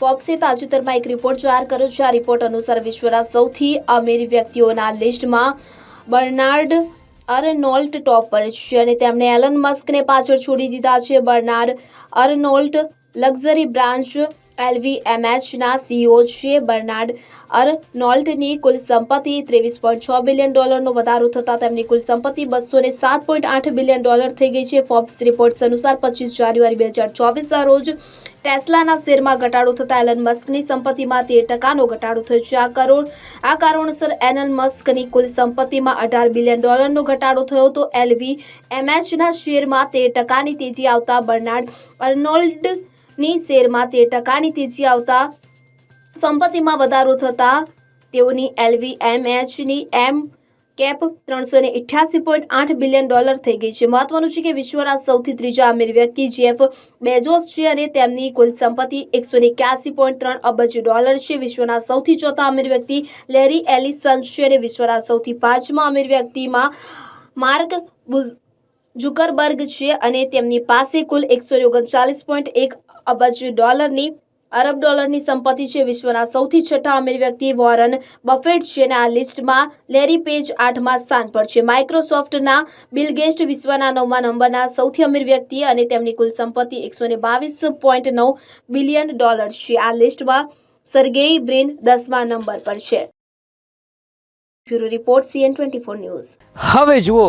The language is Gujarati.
ફોર્બ્સે તાજેતરમાં એક રિપોર્ટ જાહેર કર્યો છે. આ રિપોર્ટ અનુસાર વિશ્વના સૌથી અમીર વ્યક્તિઓના લિસ્ટમાં બર્નાર્ડ અરનોલ્ટ ટોપ પર છે અને તેમણે એલન મસ્કને પાછળ છોડી દીધા છે. બર્નાર્ડ અરનોલ્ટ લક્ઝરી બ્રાન્ચ એલવીએમએચના સીઈઓ છે બર્નાર્ડ અરનોલ્ટની કુલ સંપત્તિ ત્રેવીસ પોઈન્ટ છ બિલિયન ડોલરનો વધારો થતાં તેમની કુલ સંપત્તિ બસો ને સાત પોઈન્ટ આઠ બિલિયન ડોલર થઈ ગઈ છે. ફોર્બ્સ રિપોર્ટ્સ અનુસાર પચીસ જાન્યુઆરી બે હજાર ચોવીસના રોજ ટેસ્લાના શેરમાં ઘટાડો થતાં એલન મસ્કની સંપત્તિમાં તેર ટકાનો ઘટાડો થયો છે. આ કરોડ આ કારણોસર એલન મસ્કની કુલ સંપત્તિમાં અઢાર બિલિયન ડોલરનો ઘટાડો થયો તો એલવી એમએચના શેરમાં તેર ટકાની તેજી આવતા બર્નાર્ડ અર્નોલ્ડની શેરમાં તેર ટકાની તેજી આવતા સંપત્તિમાં વધારો થતાં તેઓની એલવી એમએચની એમ કેપ ત્રણસો ને ઇઠ્યાસી પોઈન્ટ આઠ બિલિયન ડોલર થઈ ગઈ છે. મહત્વનું છે કે વિશ્વના સૌથી ત્રીજા અમીર વ્યક્તિ જેફ બેજોસ છે અને તેમની કુલ સંપત્તિ એકસો ને એક્યાસી પોઈન્ટ ત્રણ અબજ ડોલર છે. વિશ્વના સૌથી ચોથા અમીર વ્યક્તિ લેરી એલિસન છે અને વિશ્વના સૌથી પાંચમા અમીર વ્યક્તિમાં માર્ક બુઝ ઝુકરબર્ગ છે અને તેમની પાસે કુલ એકસો ઓગણચાલીસ પોઈન્ટ એક અબજ ડોલરની, અરબ ડોલરની સંપત્તિ છે. વિશ્વના સૌથી છઠ્ઠા અમીર વ્યક્તિ વોરન બફેટ છે અને આ લિસ્ટમાં લેરી પેજ આઠમા સ્થાન પર છે. માઇક્રોસોફ્ટના બિલ ગેસ્ટ વિશ્વના નવમા નંબરના સૌથી અમીર વ્યક્તિ અને તેમની કુલ સંપત્તિ એકસો નવ બિલિયન ડોલર છે. આ લિસ્ટમાં સરગેઈ બ્રિન દસમા નંબર પર છે. Bureau report, CN twenty news. હવે જુઓ